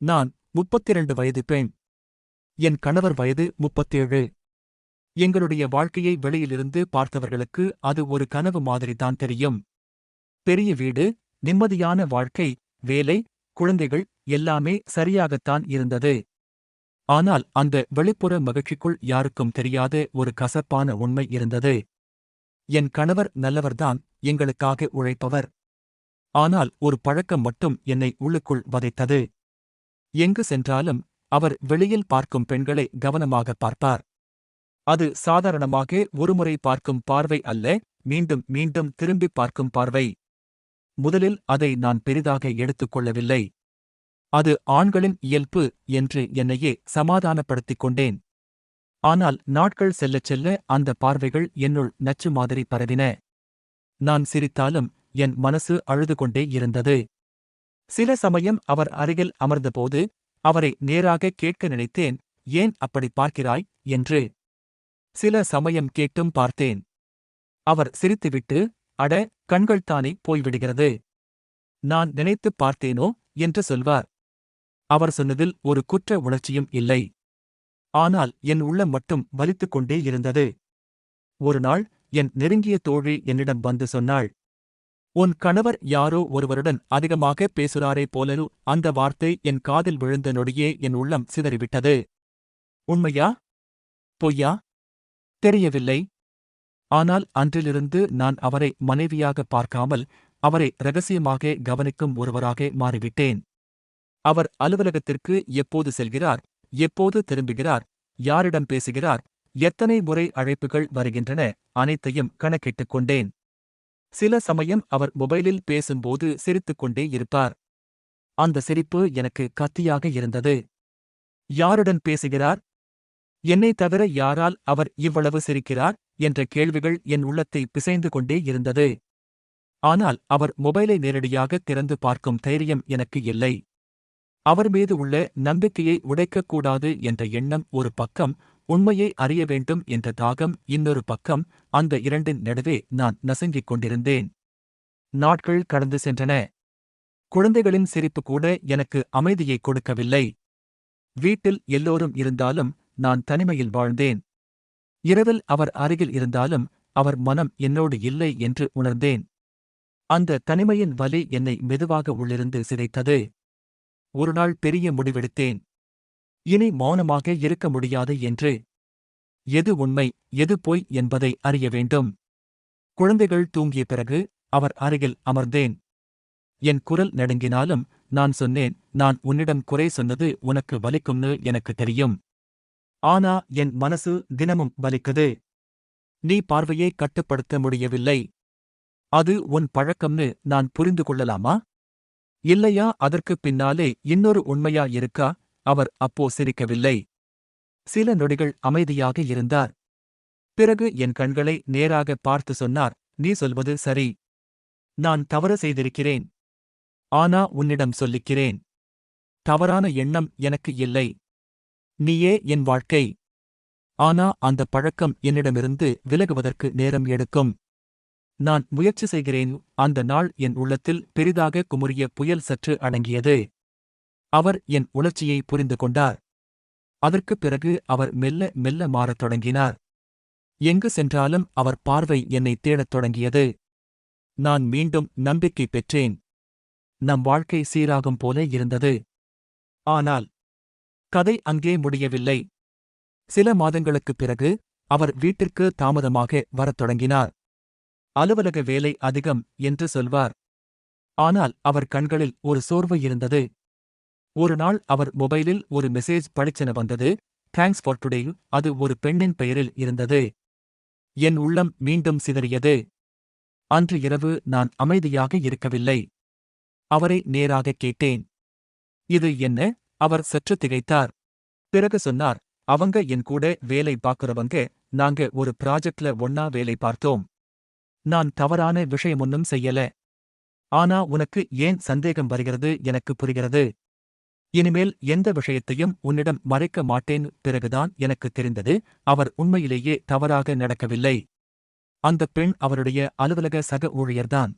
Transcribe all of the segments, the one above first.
நான் முப்பத்திரண்டு வயது பெண். என் கணவர் வயது முப்பத்தேழு. எங்களுடைய வாழ்க்கையை வெளியிலிருந்து பார்த்தவர்களுக்கு அது ஒரு கனவு மாதிரிதான் தெரியும். பெரிய வீடு நிம்மதியான வாழ்க்கை வேலை குழந்தைகள் எல்லாமே சரியாகத்தான் இருந்தது. ஆனால் அந்த வெளிப்புற மகிழ்ச்சிக்குள் யாருக்கும் தெரியாத ஒரு கசப்பான உண்மை இருந்தது. என் கணவர் நல்லவர்தான் எங்களுக்காக உழைப்பவர். ஆனால் ஒரு பழக்கம் மட்டும் என்னை உள்ளுக்குள் வதைத்தது. எங்கு சென்றாலும் அவர் வெளியில் பார்க்கும் பெண்களை கவனமாக பார்ப்பார். அது சாதாரணமாக ஒருமுறை பார்க்கும் பார்வை அல்ல மீண்டும் மீண்டும் திரும்பிப் பார்க்கும் பார்வை. முதலில் அதை நான் பெரிதாக எடுத்துக்கொள்ளவில்லை அது ஆண்களின் இயல்பு என்று என்னையே சமாதானப்படுத்திக் கொண்டேன். ஆனால் நாட்கள் செல்லச் செல்ல அந்த பார்வைகள் என்னுள் நச்சு மாதிரி பரவின. நான் சிரித்தாலும் என் மனசு அழுது கொண்டே இருந்தது. சில சமயம் அவர் அருகில் அமர்ந்தபோது அவரை நேராக கேட்க நினைத்தேன் ஏன் அப்படி பார்க்கிறாய்? என்று சில சமயம் கேட்டும் பார்த்தேன். அவர் சிரித்துவிட்டு அட கண்கள்தானே போய்விடுகிறது. நான் நினைத்துப் பார்த்தேனோ? என்று சொல்வார். அவர் சொன்னதில் ஒரு குற்ற உணர்ச்சியும் இல்லை. ஆனால் என் உள்ளம் மட்டும் வலித்துக் கொண்டே இருந்தது. ஒரு நாள் என் நெருங்கிய தோழி என்னிடம் வந்து சொன்னாள் உன் கணவர் யாரோ ஒருவருடன் அதிகமாக பேசுறாரே போலரு அந்த வார்த்தை என் காதில் விழுந்த நொடியே என் உள்ளம் சிதறிவிட்டது. உண்மையா? பொய்யா? தெரியவில்லை. ஆனால் அன்றிலிருந்து நான் அவரை மனைவியாக பார்க்காமல் அவரை ரகசியமாக கவனிக்கும் ஒருவராக மாறிவிட்டேன். அவர் அலுவலகத்திற்கு எப்போது செல்கிறார் எப்போது திரும்புகிறார் யாரிடம் பேசுகிறார் எத்தனை முறை அழைப்புகள் வருகின்றன அனைத்தையும் கணக்கிட்டுக் கொண்டேன். சில சமயம் அவர் மொபைலில் பேசும்போது சிரித்துக் கொண்டே இருப்பார். அந்த சிரிப்பு எனக்கு கத்தியாக இருந்தது. யாருடன் பேசுகிறார்? என்னை தவிர யாரால் அவர் இவ்வளவு சிரிக்கிறார்? என்ற கேள்விகள் என் உள்ளத்தை பிசைந்து கொண்டே இருந்தது. ஆனால் அவர் மொபைலை நேரடியாக திறந்து பார்க்கும் தைரியம் எனக்கு இல்லை. அவர் மீது உள்ள நம்பிக்கையை உடைக்கக்கூடாது என்ற எண்ணம் ஒரு பக்கம் உண்மையை அறிய வேண்டும் என்ற தாகம் இன்னொரு பக்கம் அந்த இரண்டின் நடுவே நான் நசுங்கிக் கொண்டிருந்தேன். நாட்கள் கடந்து சென்றன. குழந்தைகளின் சிரிப்பு கூட எனக்கு அமைதியை கொடுக்கவில்லை. வீட்டில் எல்லோரும் இருந்தாலும் நான் தனிமையில் வாழ்ந்தேன். இரவில் அவர் அருகில் இருந்தாலும் அவர் மனம் என்னோடு இல்லை என்று உணர்ந்தேன். அந்த தனிமையின் வலி என்னை மெதுவாக உள்ளிருந்து சிதைத்தது. ஒருநாள் பெரிய முடிவெடுத்தேன். இனி மௌனமாக இருக்க முடியாது என்று. எது உண்மை எது பொய் என்பதை அறிய வேண்டும். குழந்தைகள் தூங்கிய பிறகு அவர் அருகில் அமர்ந்தேன். என் குரல் நடுங்கினாலும் நான் சொன்னேன் நான் உன்னிடம் குறை சொன்னது உனக்கு வலிக்கும்னு எனக்கு தெரியும். ஆனா என் மனசு தினமும் வலிக்குது. நீ பார்வையை கட்டுப்படுத்த முடியவில்லை. அது உன் பழக்கம்னு நான் புரிந்து கொள்ளலாமா? இல்லையா அதற்குப் பின்னாலே இன்னொரு உண்மையா இருக்கா? அவர் அப்போ சிரிக்கவில்லை. சில நொடிகள் அமைதியாக இருந்தார். பிறகு என் கண்களை நேராக பார்த்து சொன்னார் நீ சொல்வது சரி. நான் தவறு செய்திருக்கிறேன். ஆனா உன்னிடம் சொல்லிக்கிறேன். தவறான எண்ணம் எனக்கு இல்லை. நீயே என் வாழ்க்கை. ஆனா அந்த பழக்கம் என்னிடமிருந்து விலகுவதற்கு நேரம் எடுக்கும். நான் முயற்சி செய்கிறேன். அந்த நாள் என் உள்ளத்தில் பெரிதாக குமுறிய புயல் சற்று அடங்கியது. அவர் என் உணர்ச்சியை புரிந்து கொண்டார். அதற்குப் பிறகு அவர் மெல்ல மெல்ல மாறத் தொடங்கினார். எங்கு சென்றாலும் அவர் பார்வை என்னை தேடத் தொடங்கியது. நான் மீண்டும் நம்பிக்கை பெற்றேன். நம் வாழ்க்கை சீராகும் போல இருந்தது. ஆனால் கதை அங்கே முடியவில்லை. சில மாதங்களுக்குப் பிறகு அவர் வீட்டிற்கு தாமதமாக வரத் தொடங்கினார். அலுவலக வேலை அதிகம் என்று சொல்வார். ஆனால் அவர் கண்களில் ஒரு சோர்வு இருந்தது. ஒரு நாள் அவர் மொபைலில் ஒரு மெசேஜ் படிச்சென வந்தது. தேங்க்ஸ் ஃபார் டுடே அது ஒரு பெண்ணின் பெயரில் இருந்தது. என் உள்ளம் மீண்டும் சிதறியது. அன்று இரவு நான் அமைதியாக இருக்கவில்லை. அவரை நேராக கேட்டேன். இது என்ன? அவர் சற்று திகைத்தார். பிறகு சொன்னார் அவங்க என் கூட வேலை பார்க்கிறவங்க. நாங்க ஒரு ப்ராஜெக்ட்ல ஒன்னா வேலை பார்த்தோம். நான் தவறான விஷயமொன்னும் செய்யல. ஆனா உனக்கு ஏன் சந்தேகம் வருகிறது எனக்கு புரிகிறது. இனிமேல் எந்த விஷயத்தையும் உன்னிடம் மறைக்க மாட்டேன். பிறகுதான் எனக்கு தெரிந்தது அவர் உண்மையிலேயே தவறாக நடக்கவில்லை. அந்த பெண் அவருடைய அலுவலக சக ஊழியர்தான்.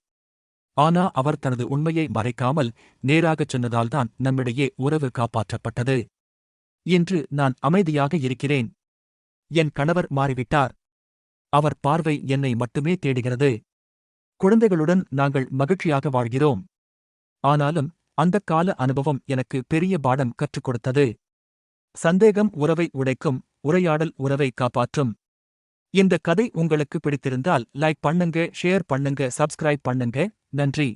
ஆனா அவர் தனது உண்மையை மறைக்காமல் நேராகச் சொன்னதால்தான் நம்மிடையே உறவு காப்பாற்றப்பட்டது. இன்று நான் அமைதியாக இருக்கிறேன். என் கணவர் மாறிவிட்டார். அவர் பார்வை என்னை மட்டுமே தேடுகிறது. குழந்தைகளுடன் நாங்கள் மகிழ்ச்சியாக வாழ்கிறோம். ஆனாலும் அந்தக் கால அனுபவம் எனக்கு பெரிய பாடம் கற்றுக் கொடுத்தது. சந்தேகம் உறவை உடைக்கும் உரையாடல் உறவை காப்பாற்றும். இந்த கதை உங்களுக்கு பிடித்திருந்தால் லைக் பண்ணுங்க ஷேர் பண்ணுங்க சப்ஸ்கிரைப் பண்ணுங்க. நன்றி.